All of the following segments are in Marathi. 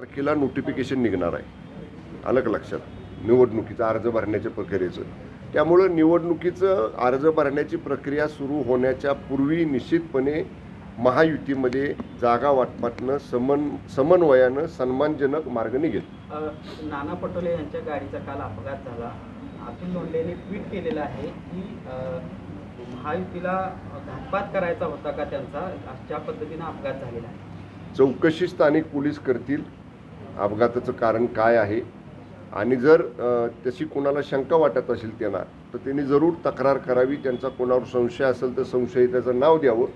तारखेला नोटिफिकेशन निघणार आहे. आलं का लक्षात. निवडणुकीचा अर्ज भरण्याच्या प्रक्रियेचं. त्यामुळं निवडणुकीचं अर्ज भरण्याची प्रक्रिया सुरू होण्याच्या पूर्वी निश्चितपणे महायुतीमध्ये जागा वाटपातनं समन समन्वयानं सन्मानजनक मार्ग निघेल. नाना पटोले यांच्या गाडीचा काल अपघात झाला. अतुल लोंढेने ट्विट केलेलं आहे की महायुतीला घातपात करायचा होता का त्यांचा? अशा पद्धतीनं अपघात झालेला आहे. चौकशी स्थानिक पोलीस करतील. अपघाताचं कारण काय आहे? आणि जर तशी कोणाला शंका वाटत असेल त्यांना तर त्यांनी जरूर तक्रार करावी. त्यांचा कोणावर संशय असेल तर संशयिताचं नाव द्यावं.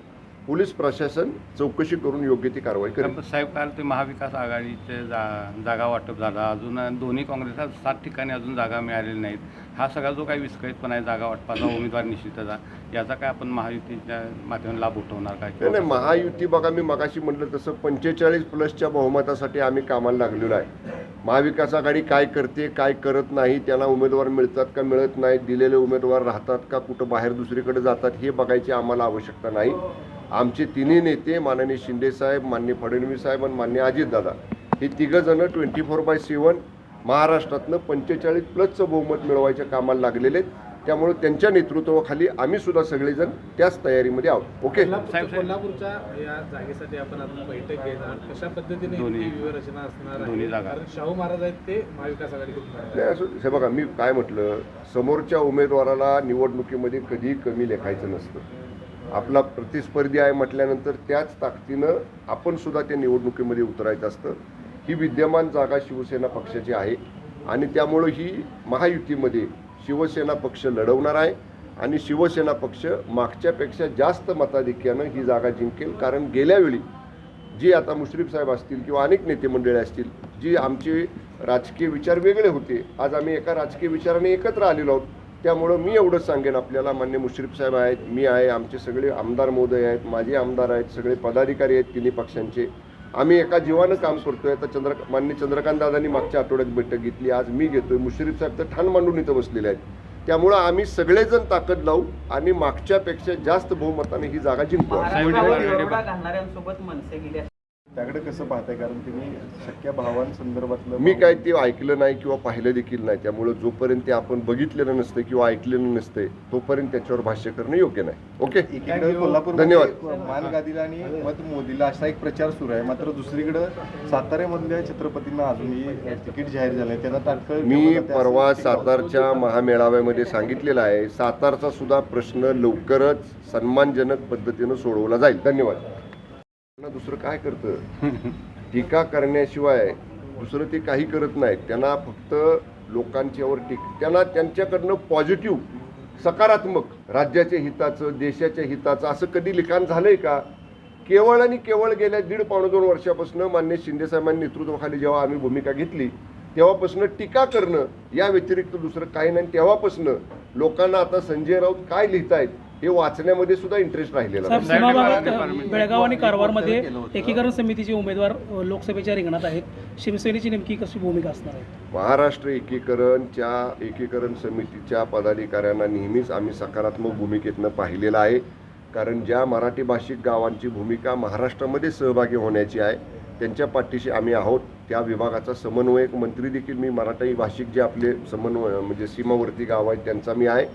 पोलीस प्रशासन चौकशी करून योग्य ती कारवाई करेल. साहेब काल ते महाविकास आघाडीचे जा जागा वाटप झालं. अजून दोन्ही काँग्रेसला सात ठिकाणी अजून जागा मिळालेल्या नाहीत. हा सगळा जो काही विस्कळीतपणा आहे जागा वाटपाचा उमेदवार निश्चितचा याचा काय आपण महायुतीच्या माध्यमातून लाभ उठवणार काय? नाही नाही महायुती बघा मी मगाशी म्हटलं तसं पंचेचाळीस प्लसच्या बहुमतासाठी आम्ही कामाला लागलेलो आहे. महाविकास आघाडी काय करते काय करत नाही त्यांना उमेदवार मिळतात का मिळत नाही दिलेले उमेदवार राहतात का कुठं बाहेर दुसरीकडे जातात हे बघायची आम्हाला आवश्यकता नाही. आमचे तिन्ही नेते माननीय शिंदेसाहेब मान्य फडणवीस साहेब आणि मान्य अजितदादा हे तिघं जण ट्वेंटी फोर बाय सेवन महाराष्ट्रातनं पंचेचाळीस प्लसचं बहुमत मिळवायच्या कामाला लागलेले आहेत. त्यामुळे त्यांच्या नेतृत्वाखाली आम्ही सुद्धा सगळेजण त्याच तयारीमध्ये आहोत. ओके? साहेब, साहेब. कोल्हापूरच्या या जागेसाठी आपण अजून बैठक घेणार. कशा पद्धतीने दोन्ही- इथली व्यूहरचना असणार दोन्ही आहे जागा. कारण शाहू महाराज आहेत ते महाविकास आघाडीकडून नाही असं हे बघा मी काय म्हटलं? समोरच्या उमेदवाराला निवडणुकीमध्ये कधीही कमी लेखायचं नसतं. आपला प्रतिस्पर्धी आहे म्हटल्यानंतर त्याच ताकदीनं आपण सुद्धा त्या निवडणुकीमध्ये उतरायचं असतं. ही विद्यमान जागा शिवसेना पक्षाची आहे आणि त्यामुळं ही महायुतीमध्ये शिवसेना पक्ष लढवणार आहे आणि शिवसेना पक्ष मागच्यापेक्षा जास्त मताधिक्यानं ही जागा जिंकेल. कारण गेल्यावेळी जी आता मुश्रीफ साहेब असतील किंवा अनेक नेते मंडळी असतील जी आमचे राजकीय विचार वेगळे होते. आज आम्ही एका राजकीय विचाराने एकत्र आलेलो आहोत. त्यामुळं मी एवढंच सांगेन आपल्याला मान्य मुश्रीफ साहेब आहेत मी आहे आमचे सगळे आमदार महोदय आहेत माझे आमदार आहेत सगळे पदाधिकारी आहेत तिन्ही पक्षांचे. आम्ही एका जीवानं काम करतोय आता चंद्र मान्य चंद्रकांत दादांनी मागच्या आठवड्यात बैठक घेतली आज मी घेतोय मुश्रीफ साहेब तर ठाण मांडून इथं बसलेले आहेत. त्यामुळं आम्ही सगळेजण ताकद लावू आणि मागच्यापेक्षा जास्त बहुमताने ही जागा जिंकू त्याकडे कसं पाहताय? कारण तुम्ही सख्या भावांसंदर्भातलं मी काय ते ऐकलं नाही किंवा पाहिलं देखील नाही. त्यामुळं जोपर्यंत ते आपण बघितलेलं नसतं किंवा ऐकलेलं नसतंय तोपर्यंत त्याच्यावर भाष्य करणं योग्य नाही. ओके? एकीकडे कोल्हापूर धन्यवाद. मानगादीला आणि मत मोदीला असा एक प्रचार सुरू आहे. मात्र दुसरीकडे साताऱ्यामधल्या छत्रपतींना अजूनही तिकीट जाहीर झालंय त्यांना तात्काळ मी परवा सातारच्या महामेळाव्यामध्ये सांगितलेलं आहे. सातारचा सुद्धा प्रश्न लवकरच सन्मानजनक पद्धतीनं सोडवला जाईल. धन्यवाद. दुसरं काय करतं? टीका करण्याशिवाय दुसरं ते काही करत नाहीत. त्यांना फक्त लोकांच्यावर टीक त्यांना त्यांच्याकडनं पॉझिटिव्ह सकारात्मक राज्याच्या हिताचं देशाच्या हिताचं असं कधी लिखाण झालंय का? केवळ आणि केवळ गेल्या दीड पावणे दोन वर्षापासून मान्य शिंदेसाहेबांनी नेतृत्वाखाली जेव्हा आम्ही भूमिका घेतली तेव्हापासून टीका करणं या व्यतिरिक्त दुसरं काही नाही. तेव्हापासून लोकांना आता संजय राऊत काय लिहितायत? हे वाचण्यामध्ये सुद्धा इंटरेस्ट राहिलेला साहेब नाही. बेळगाव आणि कारवारमध्ये. एकीकरण समितीचे उमेदवार अ, लोकसभेच्या रिंगणात आहेत. शिवसेनेची नेमकी कशी भूमिका असणार आहे? महाराष्ट्र एकीकरणच्या एकीकरण समितीच्या पदाधिकाऱ्यांना नेहमीच आम्ही सकारात्मक भूमिकेतनं पाहिलेलं आहे. कारण ज्या मराठी भाषिक गावांची भूमिका महाराष्ट्रामध्ये सहभागी होण्याची आहे त्यांच्या पाठीशी आम्ही आहोत. त्या विभागाचा समन्वयक मंत्री देखील मी मराठी भाषिक जे आपले समन्वय म्हणजे सीमावर्ती गाव आहेत त्यांचा मी आहे.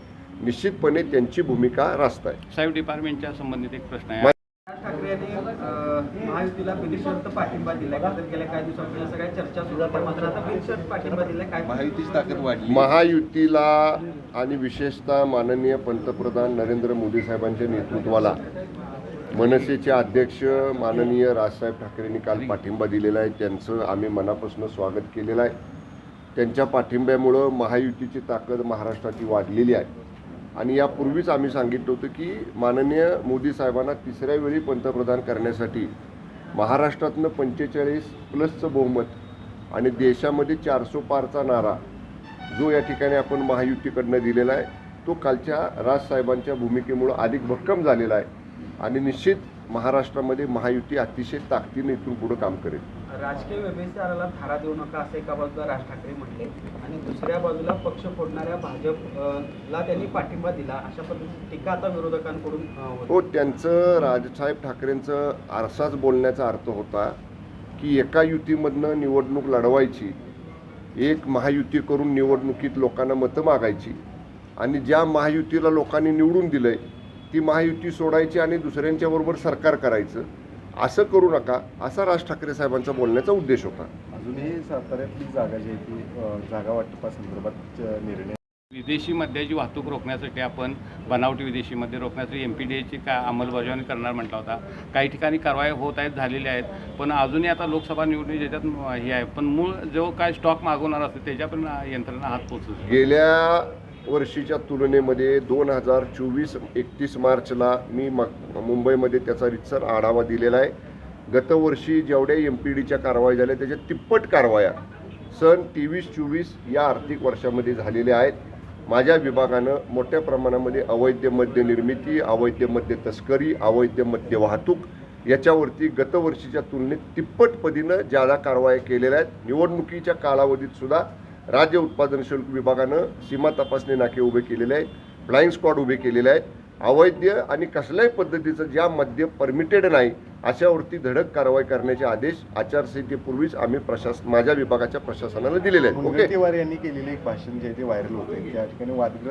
निश्चितपणे त्यांची भूमिका रास्त आहे. साहेब डिपार्टमेंटच्या संबंधित एक प्रश्न आहे. ठाकरे यांनी महायुतीला बिनशर्त पाठिंबा दिलाय. का तर गेल्या काही दिवसांपासून सगळ्या चर्चा सुरू होत्या मात्र आता बिनशर्त पाठिंबा दिलाय. काय महायुतीची ताकद वाढली. महायुतीला आणि विशेषतः माननीय पंतप्रधान नरेंद्र मोदी साहेबांच्या नेतृत्वाला मनसेचे अध्यक्ष माननीय राजसाहेब ठाकरेंनी काल पाठिंबा दिलेला आहे. त्यांचं आम्ही मनापासून स्वागत केलेलं आहे. त्यांच्या पाठिंब्यामुळं महायुतीची ताकद महाराष्ट्राची वाढलेली आहे. आणि यापूर्वीच आम्ही सांगितलं होतं की माननीय मोदी साहेबांना तिसऱ्या वेळी पंतप्रधान करण्यासाठी महाराष्ट्रातनं पंचेचाळीस प्लसचं बहुमत आणि देशामध्ये चारसो पारचा नारा जो या ठिकाणी आपण महायुतीकडनं दिलेला आहे तो कालच्या राजसाहेबांच्या भूमिकेमुळं अधिक भक्कम झालेला आहे. आणि निश्चित महाराष्ट्रामध्ये महायुती अतिशय ताकदीने इथून पुढं काम करेल. राजकीय व्यभिचाराला थारा देऊ नका असं एका बाजूला राज ठाकरे म्हटले आणि दुसऱ्या बाजूला पक्ष फोडणाऱ्या भाजपला त्यांनी पाठिंबा दिला. अशा पद्धतीची टीका आता विरोधकांकडून हो त्यांचं राजसाहेब ठाकरेंचं आरसाच बोलण्याचा अर्थ होता की एका युतीमधनं निवडणूक लढवायची एक महायुती करून निवडणुकीत लोकांना मतं मागायची आणि ज्या महायुतीला लोकांनी निवडून दिलंय ती महायुती सोडायची आणि दुसऱ्यांच्या बरोबर सरकार करायचं. असं करू नका असा राज ठाकरे साहेबांचा बोलण्याचा उद्देश होता. अजूनही साताऱ्यातली जागा जी आहे ती जागा वाटपासंदर्भात निर्णय विदेशी मद्याची वाहतूक रोखण्यासाठी आपण बनावटी विदेशी मद्य रोखण्यासाठी एम पी डी एची का अंमलबजावणी करणार म्हटला होता. काही ठिकाणी कारवाई होत आहेत झालेल्या आहेत पण अजूनही आता लोकसभा निवडणूक ज्याच्यात हे आहे. पण मूळ जो काय स्टॉक मागवणार असते त्याच्यापर्यंत यंत्रणा हात पोचू गेल्या वर्षीच्या तुलनेमध्ये दोन हजार चोवीस एकतीस मार्चला मी म मुंबईमध्ये त्याचा रितसर आढावा दिलेला आहे. गतवर्षी जेवढ्या एम पी डीच्या कारवाई झाल्या त्याच्या तिप्पट कारवाया सन तेवीस चोवीस या आर्थिक वर्षामध्ये झालेल्या आहेत. माझ्या विभागानं मोठ्या प्रमाणामध्ये अवैध मद्य निर्मिती अवैध मद्य तस्करी अवैध मद्य वाहतूक याच्यावरती गतवर्षीच्या तुलनेत तिप्पट पदीनं ज्यादा कारवाया केलेल्या आहेत. निवडणुकीच्या कालावधीत सुद्धा राज्य उत्पादन शुल्क विभागानं सीमा तपासणी नाके उभे केलेले आहेत फ्लाईंग स्क्वॉड उभे केलेले आहेत अवैध आणि कसल्याही पद्धतीचं ज्या मद्य परमिटेड नाही अशावरती धडक कारवाई करण्याचे आदेश आचारसंहितेपूर्वीच आम्ही प्रशास माझ्या विभागाच्या प्रशासनाला दिलेले आहेत. ओके यांनी केलेलं एक भाषण जे आहे ते व्हायरल होते त्या ठिकाणी वादग्रस्त